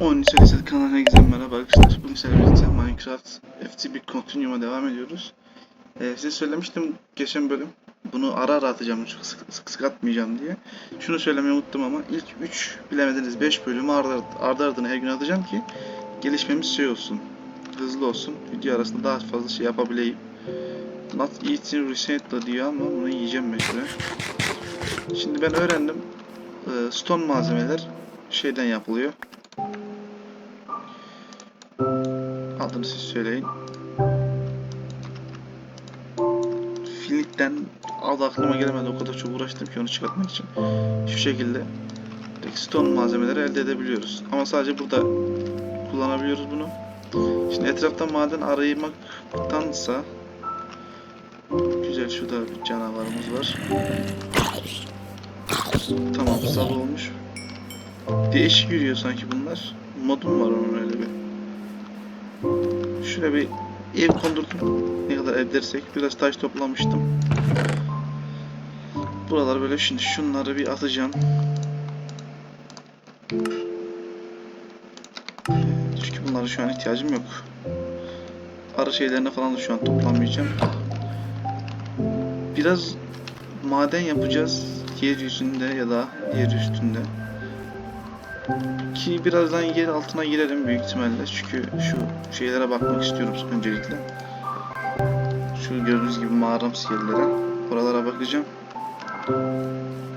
10. serisi kanalına herkese merhaba arkadaşlar. Bugün sizlerle Minecraft FTP Continuum'a devam ediyoruz. Ee, size söylemiştim geçen bölüm. Bunu ara ara atacağım, çok sık sık, sık atmayacağım diye. Şunu söylemeyi unuttum ama ilk 3 bilemediniz 5 bölümü ardı, ardı ardına her gün atacağım ki gelişmemiz şey olsun. Hızlı olsun. Video arasında daha fazla şey yapabileyim. Not eating recently diyor ama bunu yiyeceğim mecburen. Şimdi ben öğrendim. Ee, stone malzemeler şeyden yapılıyor. Adını siz söyleyin. Filikten adı aklıma gelemedi o kadar çok uğraştım ki onu çıkartmak için. Şu şekilde stone malzemeleri elde edebiliyoruz. Ama sadece burada kullanabiliyoruz bunu. Şimdi etrafta maden aramaktansa güzel şurada bir canavarımız var. Tamam sabah olmuş. Değişik yürüyor sanki bunlar. Modum var onun öyle bir. Şöyle bir ev kondurdum. Ne kadar edersek biraz taş toplamıştım. Buralar böyle şimdi şunları bir atacağım. Çünkü bunlara şu an ihtiyacım yok. Arı şeylerine falan da şu an toplamayacağım. Biraz maden yapacağız yeryüzünde ya da yer üstünde. Ki birazdan yer altına girerim büyük ihtimalle. Çünkü şu şeylere bakmak istiyorum öncelikle. Şu gördüğünüz gibi mağaramsı yerlere. Oralara bakacağım.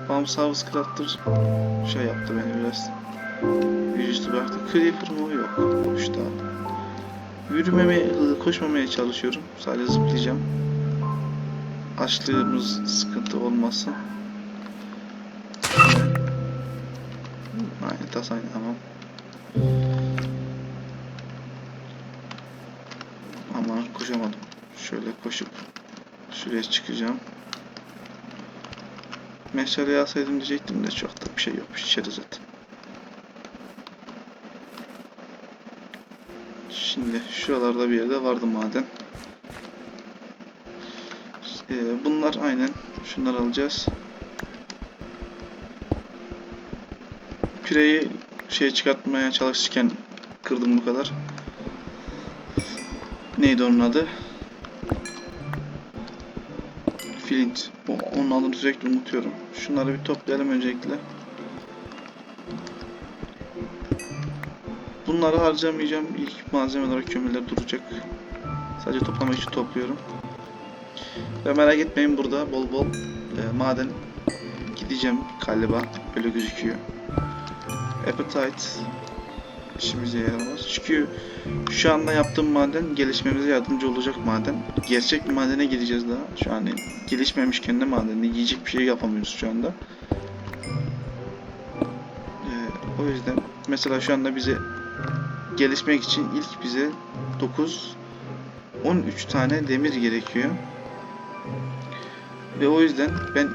Farm House Crafter şey yaptı beni biraz. Yüzüstü bıraktı. Creeper mı? Yok. Boşta. Yürümemeye, koşmamaya çalışıyorum. Sadece zıplayacağım. Açlığımız sıkıntı olmasın. Tas aynı tamam. Aman koşamadım. Şöyle koşup şuraya çıkacağım. Meşale alsaydım diyecektim de çok da bir şey yokmuş içeri zaten. Şimdi şuralarda bir yerde vardı maden. Ee, bunlar aynen. Şunları alacağız. Küreyi şey çıkartmaya çalışırken kırdım bu kadar. Neydi onun adı? Flint. O, onun adını sürekli unutuyorum. Şunları bir toplayalım öncelikle. Bunları harcamayacağım. İlk malzeme olarak kömürler duracak. Sadece toplamak için topluyorum. Ve merak etmeyin burada bol bol e, maden gideceğim galiba. Böyle gözüküyor. Appetite işimize yaramaz. Çünkü şu anda yaptığım maden gelişmemize yardımcı olacak maden. Gerçek bir madene gideceğiz daha. Şu an gelişmemişken de madende yiyecek bir şey yapamıyoruz şu anda. Ee, o yüzden mesela şu anda bize gelişmek için ilk bize 9 13 tane demir gerekiyor. Ve o yüzden ben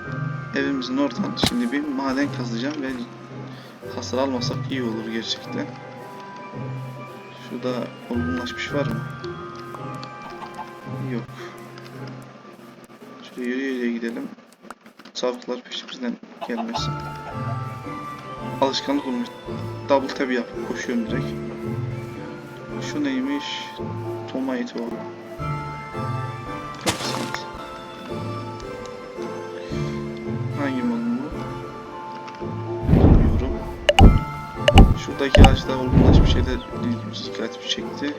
evimizin oradan şimdi bir maden kazacağım ve hasar almasak iyi olur gerçekten. Şurada olgunlaşmış var mı? Yok. Şöyle yürüye yürüye gidelim. Savcılar peşimizden gelmesin. Alışkanlık olmuş. Double tab yapıp koşuyorum direkt. Şu neymiş? Tomato. Şuradaki ağaçta olgunlaşmış şeyler ilgimizi dikkatimi çekti.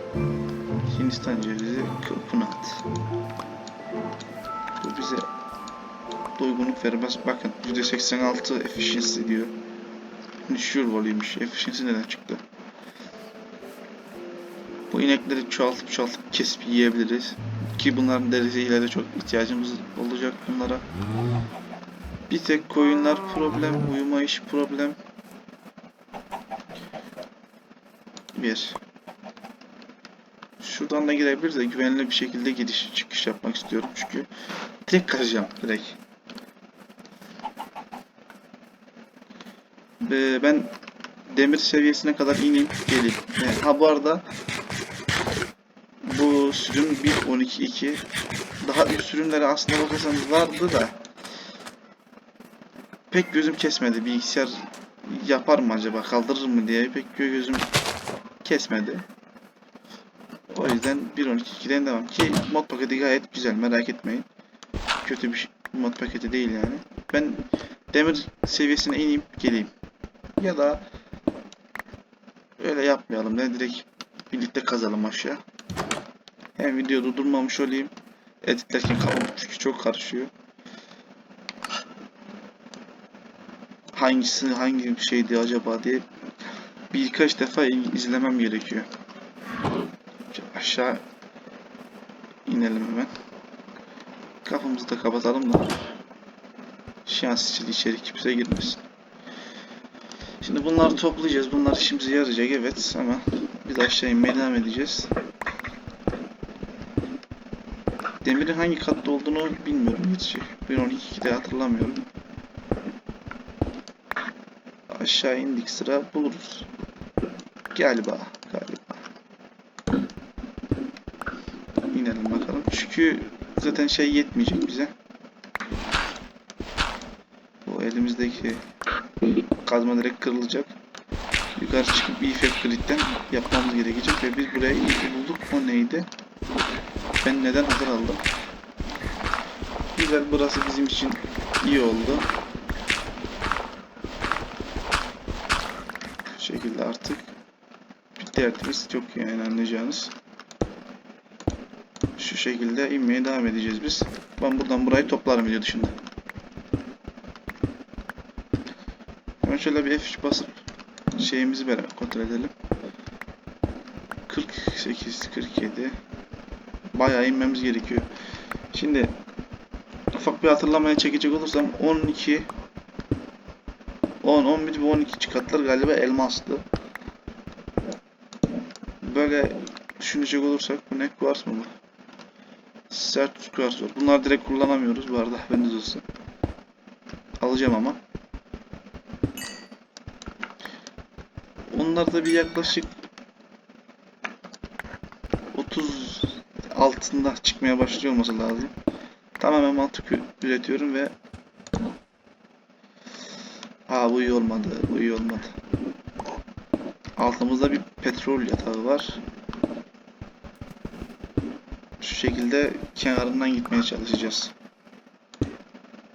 Hindistan cevizi, coconut. Bu bize doygunluk vermez. Bakın %86 efficiency diyor. Sure voluymuş. Efficiency neden çıktı? Bu inekleri çoğaltıp çoğaltıp kesip yiyebiliriz. Ki bunların derisiyle de çok ihtiyacımız olacak bunlara. Bir tek koyunlar problem, uyuma iş problem. Bir. Şuradan da girebiliriz de güvenli bir şekilde giriş çıkış yapmak istiyorum çünkü direkt kaçacağım direkt. Ee, ben demir seviyesine kadar ineyim geleyim. Ee, ha bu arada bu sürüm 1.12.2 daha üst sürümleri aslında bakarsanız vardı da pek gözüm kesmedi. Bilgisayar yapar mı acaba kaldırır mı diye pek gözüm kesmedi. O yüzden 1.12.2'den devam. Ki mod paketi gayet güzel merak etmeyin. Kötü bir şey- mod paketi değil yani. Ben demir seviyesine ineyim geleyim. Ya da öyle yapmayalım ne direkt birlikte kazalım aşağı. Hem videoda durmamış olayım. Editlerken kafam çünkü çok karışıyor. Hangisi hangi şeydi acaba diye birkaç defa izlemem gerekiyor. Aşağı inelim hemen. Kafamızı da kapatalım da şans için içeri kimse girmesin. Şimdi bunları toplayacağız. Bunlar işimize yarayacak evet ama biz aşağı inmeye devam edeceğiz. Demirin hangi katta olduğunu bilmiyorum hiç. 1.12'de hatırlamıyorum. Aşağı indik sıra buluruz. Galiba. Galiba. İnelim bakalım. Çünkü zaten şey yetmeyecek bize. Bu elimizdeki kazma direkt kırılacak. Yukarı çıkıp effect grid'den yapmamız gerekecek ve biz buraya iyi bulduk. O neydi? Ben neden hazır aldım? Güzel burası bizim için iyi oldu. Bu şekilde artık bir dertimiz yok yani anlayacağınız. Şu şekilde inmeye devam edeceğiz biz. Ben buradan burayı toplarım video dışında. Hemen şöyle bir F3 basıp şeyimizi beraber kontrol edelim. 48, 47. Bayağı inmemiz gerekiyor. Şimdi ufak bir hatırlamaya çekecek olursam 12 10, 11 ve 12 katlar galiba elmastı. Böyle düşünecek olursak bu ne kuvars mı bu? Sert kuvars var. Bunlar direkt kullanamıyoruz bu arada haberiniz olsun. Alacağım ama. Onlar da bir yaklaşık 30 altında çıkmaya başlıyor olması lazım. Tamamen mantık üretiyorum ve Aa bu iyi olmadı. Bu iyi olmadı. Altımızda bir petrol yatağı var. Şu şekilde kenarından gitmeye çalışacağız.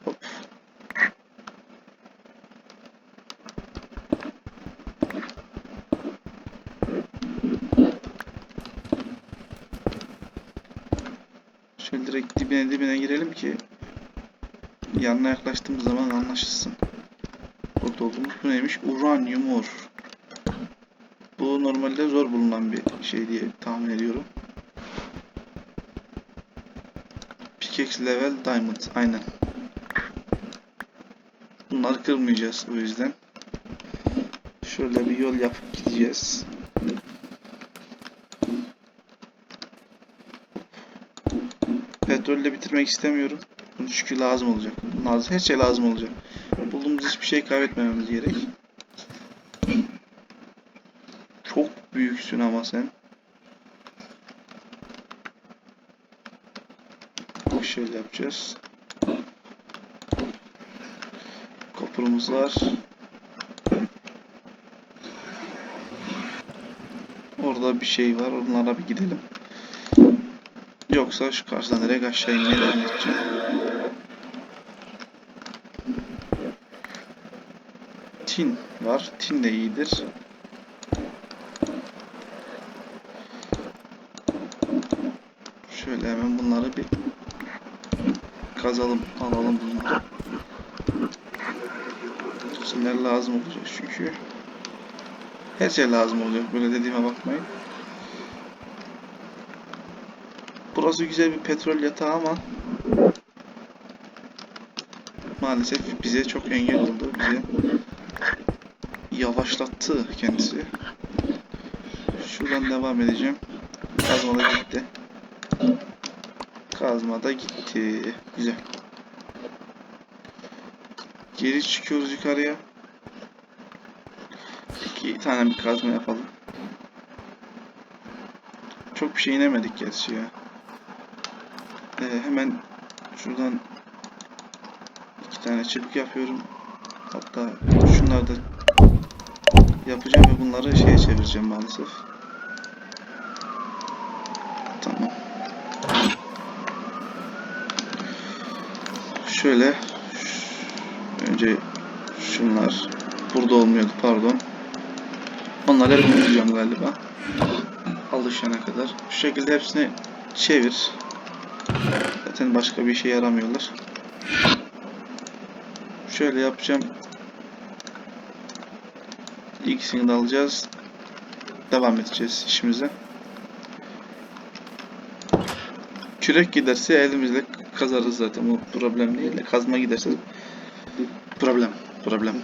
Hop. Şöyle direkt dibine dibine girelim ki yanına yaklaştığımız zaman anlaşılsın. Burada olduğumuz bu neymiş? Uranyum or. Bu normalde zor bulunan bir şey diye tahmin ediyorum. Pickaxe level diamond. Aynen. Bunları kırmayacağız o yüzden. Şöyle bir yol yapıp gideceğiz. Petrolle bitirmek istemiyorum. Çünkü lazım olacak. Lazım, her şey lazım olacak. Bulduğumuz hiçbir şey kaybetmememiz gerek. Çok büyüksün ama sen. Şöyle yapacağız. Kopurumuz var. Orada bir şey var. Onlara bir gidelim. Yoksa şu karşıdan direkt aşağı inmeye devam edeceğim. Tin var. Tin de iyidir. Şöyle hemen bunları bir kazalım, alalım bunları. Tinler lazım olacak çünkü. Her şey lazım olacak. Böyle dediğime bakmayın. Burası güzel bir petrol yatağı ama maalesef bize çok engel oldu. Bize yavaşlattı kendisi. Şuradan devam edeceğim. Kazma da gitti. Kazma da gitti. Güzel. Geri çıkıyoruz yukarıya. İki tane bir kazma yapalım. Çok bir şey inemedik gerçi ya. Ee, hemen şuradan iki tane çubuk yapıyorum. Hatta şunları da yapacağım ve bunları şeye çevireceğim maalesef. Şöyle önce şunlar burada olmuyordu pardon. Onları unutacağım galiba. Alışana kadar. Şu şekilde hepsini çevir. Zaten başka bir işe yaramıyorlar. Şöyle yapacağım. İkisini de alacağız. Devam edeceğiz işimize. Kürek giderse elimizle kazarız zaten. O problem değil. de Kazma giderse problem. Problem.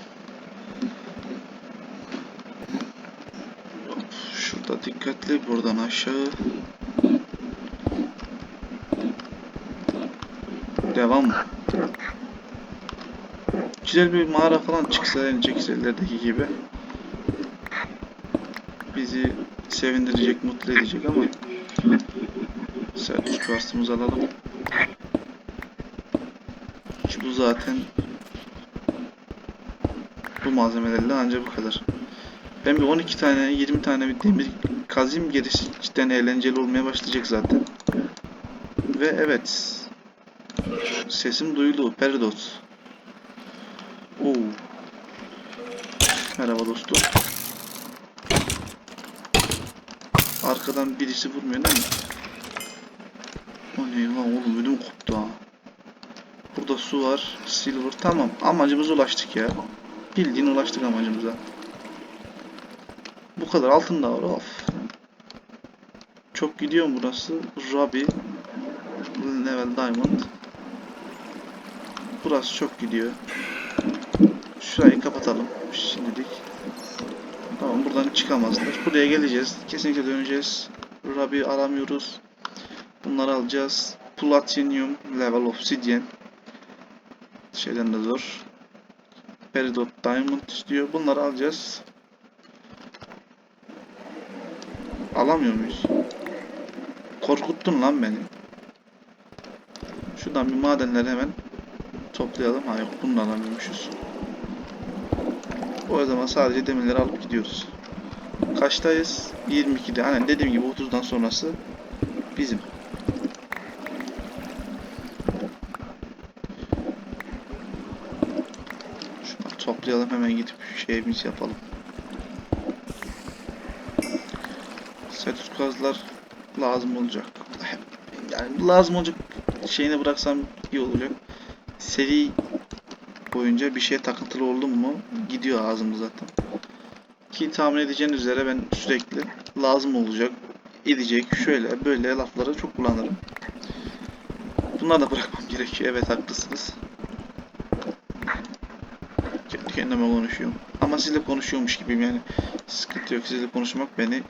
Şurada dikkatli. Buradan aşağı. Devam. Güzel bir mağara falan çıksa önceki serilerdeki gibi. Bizi sevindirecek, mutlu edecek ama Sertus kastımızı alalım. Bu zaten bu malzemelerle ancak bu kadar. Ben bir 12 tane 20 tane bir demir kazayım gerisi cidden eğlenceli olmaya başlayacak zaten. Ve evet sesim duyuldu. Peridot. Oo. Merhaba dostum. Arkadan birisi vurmuyor değil mi? O ne lan oğlum ödüm koptu ha. Burada su var. Silver. Tamam. Amacımıza ulaştık ya. Bildiğin ulaştık amacımıza. Bu kadar altın da var. Of. Çok gidiyor mu burası? Ruby. Level Diamond. Burası çok gidiyor. Şurayı kapatalım şimdilik. Tamam buradan çıkamazlar. Buraya geleceğiz. Kesinlikle döneceğiz. Ruby aramıyoruz. Bunları alacağız. Platinum level obsidian. Şeyden de zor. Peridot diamond istiyor. Bunları alacağız. Alamıyor muyuz? Korkuttun lan beni. Şuradan bir madenleri hemen toplayalım. Ha yok bunu da alamıyormuşuz. O zaman sadece demirleri alıp gidiyoruz. Kaçtayız? 22'de. Hani dediğim gibi 30'dan sonrası bizim. Şunları toplayalım hemen gidip şeyimizi yapalım. Setus kazlar lazım olacak. Yani lazım olacak şeyini bıraksam iyi olacak. Seri boyunca bir şeye takıntılı oldum mu gidiyor ağzım zaten. Ki tahmin edeceğiniz üzere ben sürekli lazım olacak, edecek, şöyle böyle lafları çok kullanırım. Bunları da bırakmam gerekiyor. Evet haklısınız. Kendi kendime konuşuyorum. Ama sizle konuşuyormuş gibiyim yani. Sıkıntı yok. Sizle konuşmak beni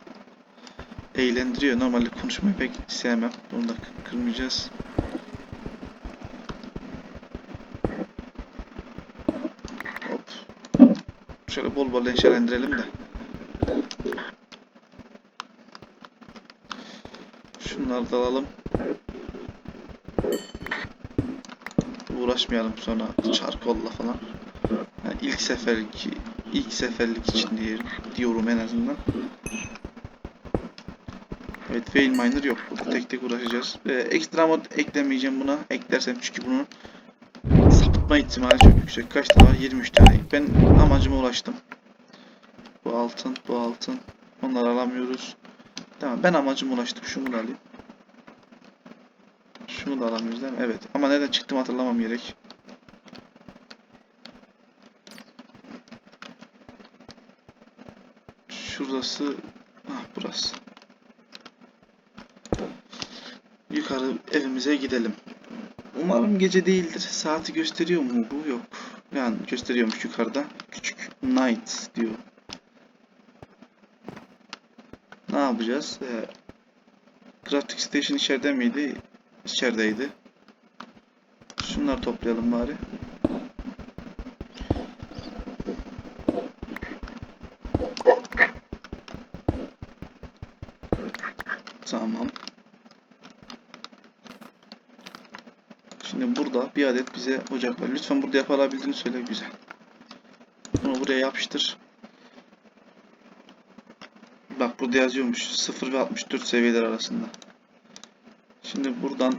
eğlendiriyor. Normalde konuşmayı pek sevmem. Bunu da kırmayacağız. Hop. Şöyle bol bol neşelendirelim de. Şunları da alalım. Uğraşmayalım sonra çarkolla falan. İlk seferlik ilk seferlik için diyelim, diyorum en azından. Evet fail miner yok. Tek tek uğraşacağız. Ee, ekstra mod eklemeyeceğim buna. Eklersem çünkü bunun sapıtma ihtimali çok yüksek. Kaç tane var? 23 tane. Ben amacıma ulaştım. Bu altın, bu altın. Onları alamıyoruz. Tamam ben amacıma ulaştım. Şunu da alayım. Şunu da alamıyoruz değil mi? Evet. Ama nereden çıktım hatırlamam gerek. Şurası. Ah burası. Yukarı evimize gidelim. Umarım gece değildir. Saati gösteriyor mu bu? Yok. Yani gösteriyormuş yukarıda. Küçük night diyor. Ne yapacağız? Ee, Crafting Station içeride miydi? İçerideydi. Şunları toplayalım bari. Tamam. Şimdi burada bir adet bize ocak var. Lütfen burada yapılabildiğini söyle güzel. Bunu buraya yapıştır. Bak burada yazıyormuş 0 ve 64 seviyeler arasında. Şimdi buradan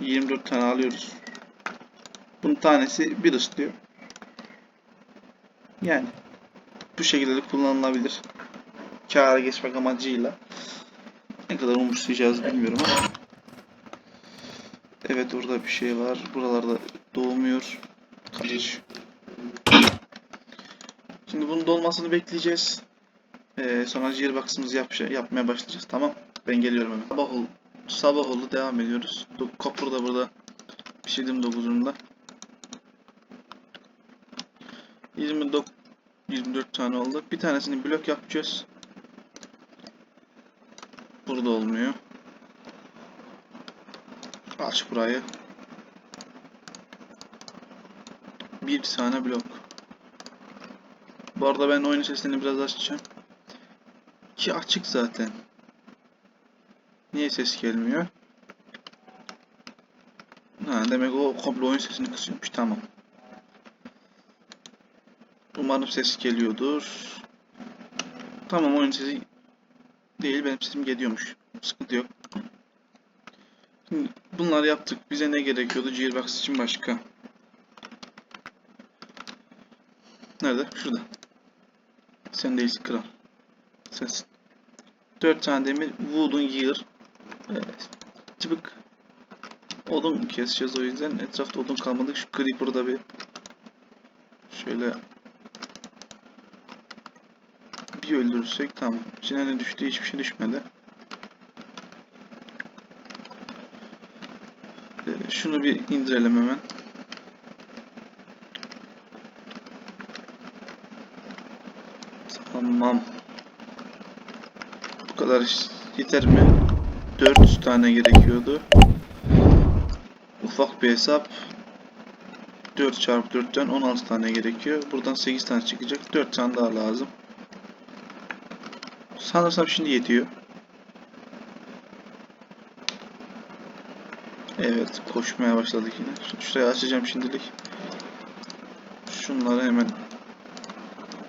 24 tane alıyoruz. Bunun tanesi bir ıslıyor. Yani bu şekilde de kullanılabilir. Kâra geçmek amacıyla. Kadar umursayacağız bilmiyorum ama. Evet orada bir şey var. Buralarda doğmuyor. Kaçış. Şimdi bunun dolmasını bekleyeceğiz. Ee, sonra gearbox'ımızı yap yapmaya başlayacağız. Tamam. Ben geliyorum hemen. Sabah oldu. Sabah oldu. Devam ediyoruz. Copper da burada. Pişirdim 9'unda. 29 24 tane oldu. Bir tanesini blok yapacağız. Burada olmuyor. Aç burayı. Bir tane blok. Bu arada ben oyun sesini biraz açacağım. Ki açık zaten. Niye ses gelmiyor? Ha, demek o komple oyun sesini kısıyormuş. Tamam. Umarım ses geliyordur. Tamam oyun sesi değil benim sesim geliyormuş. Sıkıntı yok. Şimdi bunları yaptık. Bize ne gerekiyordu? Gearbox için başka. Nerede? Şurada. Sen değilsin kral. Sensin. 4 tane demir. Wooden gear. Evet. Çıbık. Odun keseceğiz o yüzden. Etrafta odun kalmadı. Şu creeper'da bir şöyle bir öldürürsek tamam. İçine ne düştü? Hiçbir şey düşmedi. Ee, Şunu bir indirelim hemen. Tamam. Bu kadar yeter mi? 4 tane gerekiyordu. Ufak bir hesap. 4 çarpı 4'ten 16 tane gerekiyor. Buradan 8 tane çıkacak. 4 tane daha lazım. Sanırsam şimdi yetiyor. Evet, koşmaya başladık yine. Şu- Şurayı açacağım şimdilik. Şunları hemen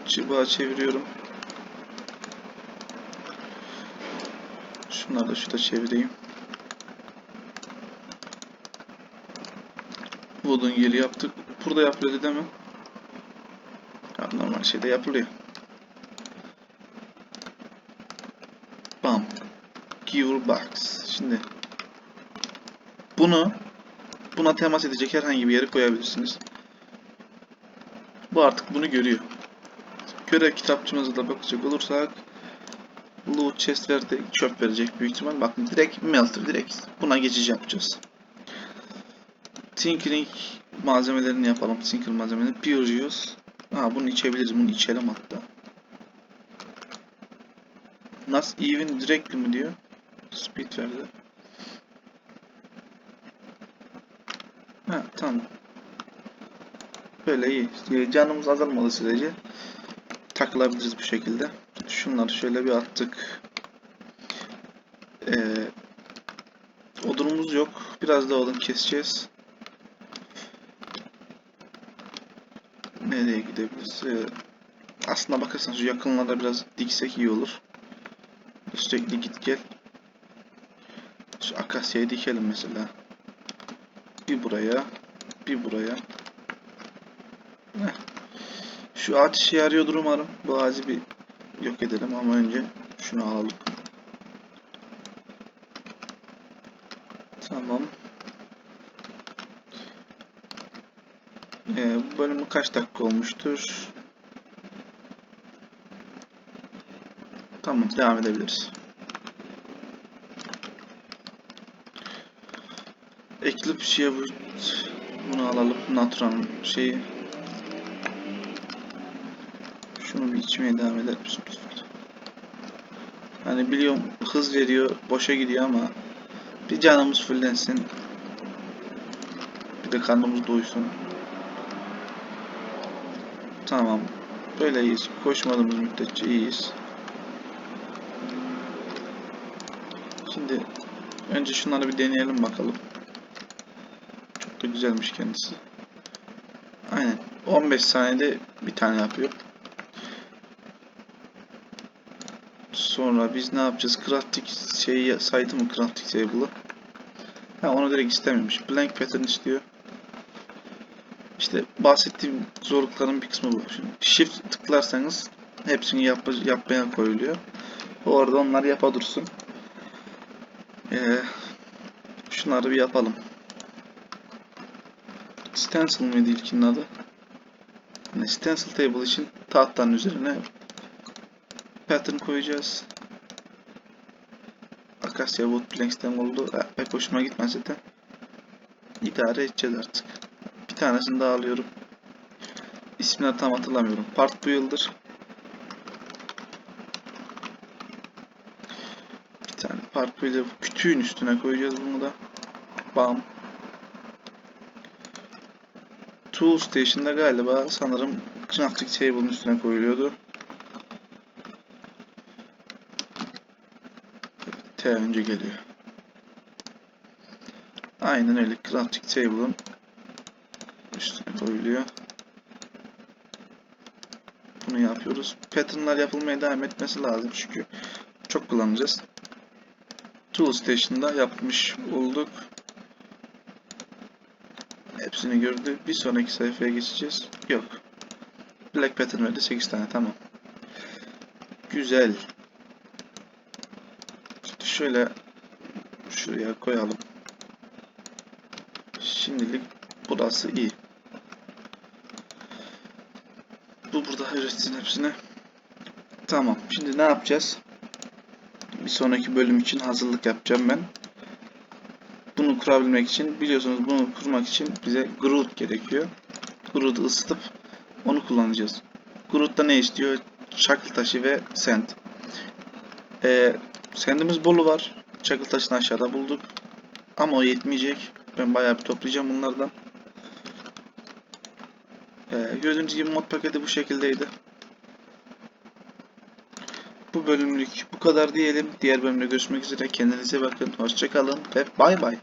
çıbağa çeviriyorum. Şunları da şurada çevireyim. Wooden yeri yaptık. Burada yapılıyordu değil mi? Ya normal şeyde yapılıyor. Bam. Gearbox. Şimdi bunu buna temas edecek herhangi bir yere koyabilirsiniz. Bu artık bunu görüyor. Görev kitapçımıza da bakacak olursak loot chestlerde çöp verecek büyük ihtimal. Bakın direkt melter direkt buna geçiş yapacağız. Tinkering malzemelerini yapalım. Tinker malzemelerini. Pure use. Ha bunu içebiliriz. Bunu içelim hatta. Nasıl even directly mi diyor? Speed verdi. Ha tamam. Böyle iyi. İşte Canımız azalmadığı sürece takılabiliriz bu şekilde. Şunları şöyle bir attık. Ee, odunumuz yok. Biraz da odun keseceğiz. Nereye gidebiliriz? Ee, aslına bakarsan şu yakınlarda biraz diksek iyi olur. Sürekli git gel. Şu akasyayı dikelim mesela. Bir buraya, bir buraya. Heh. Şu ağaç işe yarıyordur umarım. Bu ağacı bir yok edelim ama önce şunu alalım. Tamam. Ee, bu bölümü kaç dakika olmuştur? Tamam, devam edebiliriz. Eclipse bu bunu alalım. Natron şeyi. Şunu bir içmeye devam eder misin? Hani biliyorum hız veriyor, boşa gidiyor ama bir canımız fullensin. Bir de karnımız doysun. Tamam. Böyle iyiyiz. Koşmadığımız müddetçe iyiyiz. Şimdi önce şunları bir deneyelim bakalım. Da güzelmiş kendisi. Aynen. 15 saniyede bir tane yapıyor. Sonra biz ne yapacağız? Crafting şeyi saydı mı crafting table'ı? Ha onu direkt istememiş. Blank pattern istiyor. İşte bahsettiğim zorlukların bir kısmı bu. Şimdi shift tıklarsanız hepsini yap yapmaya koyuluyor. Orada onlar yapa dursun. Ee, şunları bir yapalım. Stencil mıydı ilkinin adı? Yani stencil table için tahtanın üzerine pattern koyacağız. Akasya Wood Planks'ten oldu. Ha, Pek hoşuma gitmese de idare edeceğiz artık. Bir tanesini daha alıyorum. İsmini tam hatırlamıyorum. Part Builder. Bir tane Part Builder kütüğün üstüne koyacağız bunu da. Bam. Tool Station'da galiba sanırım Crafting Table'ın üstüne koyuluyordu. T önce geliyor. Aynen öyle Crafting Table'ın üstüne koyuluyor. Bunu yapıyoruz. Pattern'lar yapılmaya devam etmesi lazım çünkü çok kullanacağız. Tool Station'da yapmış olduk. Hepsini gördü. Bir sonraki sayfaya geçeceğiz. Yok. Black pattern verdi 8 tane tamam. Güzel. Şimdi şöyle şuraya koyalım. Şimdilik burası iyi. Bu burada üretsin hepsini. Tamam. Şimdi ne yapacağız? Bir sonraki bölüm için hazırlık yapacağım ben. Kurabilmek için biliyorsunuz bunu kurmak için bize Groot gerekiyor. Groot'u ısıtıp onu kullanacağız. Groot'ta ne istiyor? Çakıl taşı ve sand. Ee, sandimiz bolu var. Çakıl taşını aşağıda bulduk. Ama o yetmeyecek. Ben bayağı bir toplayacağım bunlardan. Ee, gördüğünüz gibi mod paketi bu şekildeydi. Bu bölümlük bu kadar diyelim. Diğer bölümde görüşmek üzere. Kendinize bakın. Hoşçakalın ve bay bay.